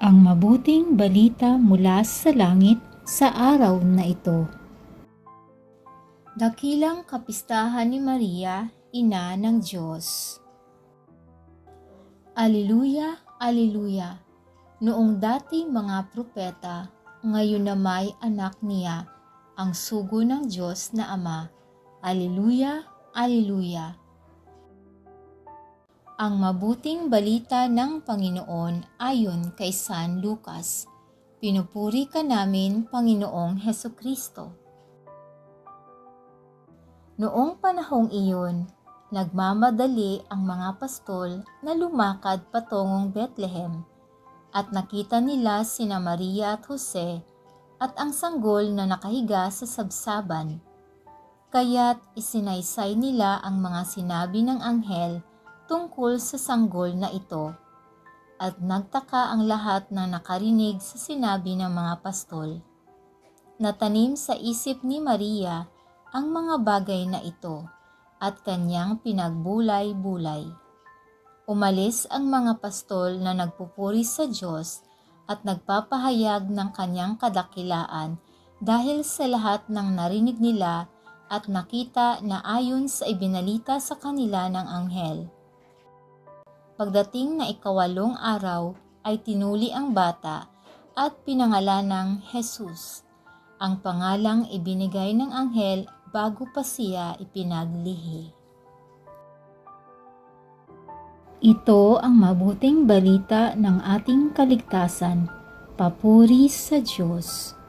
ang mabuting balita mula sa langit sa araw na ito. Dakilang kapistahan ni Maria, ina ng Diyos. Aliluya, aliluya. Noong dati mga propeta, ngayon na may anak niya, ang sugo ng Diyos na Ama. Aliluya, aliluya. Ang mabuting balita ng Panginoon ayon kay San Lucas. Pinupuri ka namin, Panginoong Heso Kristo. Noong panahong iyon, nagmamadali ang mga pastol na lumakad patungong Bethlehem at nakita nila sina Maria at Jose at ang sanggol na nakahiga sa sabsaban. Kaya't isinaysay nila ang mga sinabi ng anghel tungkol sa sanggol na ito. At nagtaka ang lahat na nakarinig sa sinabi ng mga pastol. Natanim sa isip ni Maria ang mga bagay na ito at kanyang pinagbulay-bulay. Umalis ang mga pastol na nagpupuri sa Diyos at nagpapahayag ng kanyang kadakilaan dahil sa lahat ng narinig nila at nakita na ayon sa ibinalita sa kanila ng anghel. Pagdating na ikawalong araw ay tinuli ang bata at pinangalan ng Jesus, ang pangalang ibinigay ng anghel bago pa siya ipinaglihi. Ito ang mabuting balita ng ating kaligtasan. Papuri sa Diyos.